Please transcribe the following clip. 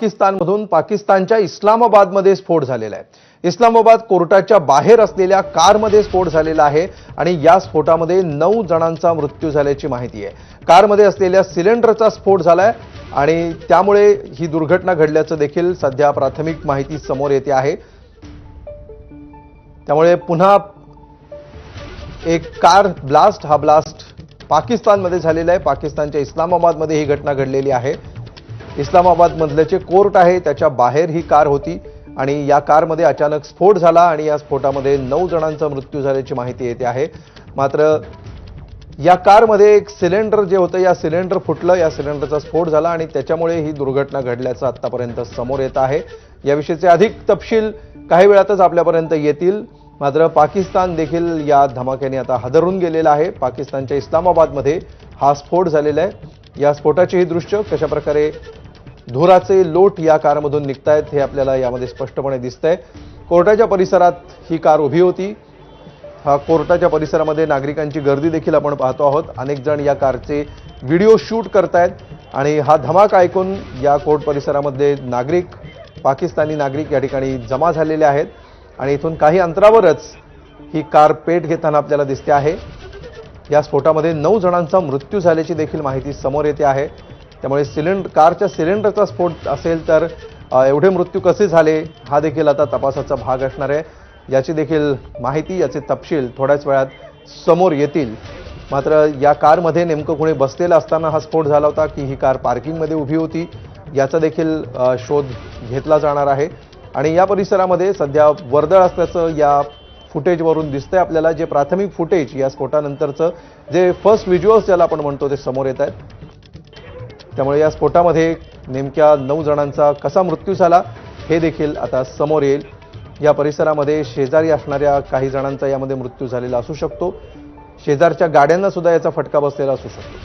पाकिस्तानमधून पाकिस्तानच्या इस्लामाबादमध्ये स्फोट झालेला आहे. इस्लामाबाद कोर्टाच्या बाहेर असलेल्या कारमध्ये स्फोट झालेला आहे आणि या स्फोटामध्ये नऊ जणांचा मृत्यू झाल्याची माहिती आहे. कारमध्ये असलेल्या सिलेंडरचा स्फोट झालाय आणि त्यामुळे ही दुर्घटना घडल्याचं देखील सध्या प्राथमिक माहिती समोर येते आहे. त्यामुळे पुन्हा एक कार ब्लास्ट हा ब्लास्ट पाकिस्तानमध्ये झालेला आहे. पाकिस्तानच्या इस्लामाबादमध्ये ही घटना घडलेली आहे. इस्लामाबादमधले जे कोर्ट आहे त्याच्या बाहेर ही कार होती आणि या कारमध्ये अचानक स्फोट झाला आणि या स्फोटामध्ये नऊ जणांचा मृत्यू झाल्याची माहिती येते आहे. मात्र या कारमध्ये एक सिलेंडर जे होतं या सिलेंडर फुटलं या सिलेंडरचा स्फोट झाला आणि त्याच्यामुळे ही दुर्घटना घडल्याचं आत्तापर्यंत समोर येत आहे. याविषयीचे अधिक तपशील काही वेळातच आपल्यापर्यंत येतील. मात्र पाकिस्तान देखील या धमाक्याने आता हादरून गेलेला आहे. पाकिस्तानच्या इस्लामाबादमध्ये हा स्फोट झालेला आहे. या स्फोटाची ही दृश्य कशाप्रकारे धुराचे लोट या कारमधून निघतायत हे आपल्याला यामध्ये स्पष्टपणे दिसतंय. कोर्टाच्या परिसरात ही कार उभी होती. हा कोर्टाच्या परिसरामध्ये नागरिकांची गर्दी देखील आपण पाहतो आहोत. अनेक जण या कारचे व्हिडिओ शूट करतायत आणि हा धमाका ऐकून या कोर्ट परिसरामध्ये नागरिक पाकिस्तानी नागरिक या ठिकाणी जमा झालेले आहेत आणि इथून काही अंतरावरच ही कार पेट घेताना आपल्याला दिसते आहे. या स्फोटामध्ये नऊ जणांचा मृत्यू झाल्याची देखील माहिती समोर येते आहे. त्यामुळे सिलेंडर कारच्या सिलेंडरचा स्फोट असेल तर एवढे मृत्यू कसे झाले हा देखील आता तपासाचा भाग असणार आहे. याची देखील माहिती याचे तपशील थोड्याच वेळात समोर येतील. मात्र या कारमध्ये नेमकं कोणी बसलेलं असताना हा स्फोट झाला होता की ही कार पार्किंगमध्ये उभी होती याचा देखील शोध घेतला जाणार आहे. आणि या परिसरामध्ये सध्या वर्दळ असल्याचं या फुटेजवरून दिसतंय. आपल्याला जे प्राथमिक फुटेज या स्फोटानंतरचं जे फर्स्ट व्हिज्युअल्स ज्याला आपण म्हणतो ते समोर येत आहेत. त्यामुळे या स्फोटामध्ये नेमक्या नऊ जणांचा कसा मृत्यू झाला हे देखील आता समोर येईल. या परिसरामध्ये शेजारी असणाऱ्या काही जणांचा यामध्ये मृत्यू झालेला असू शकतो. शेजारच्या गाड्यांना सुद्धा याचा फटका बसलेला असू शकतो.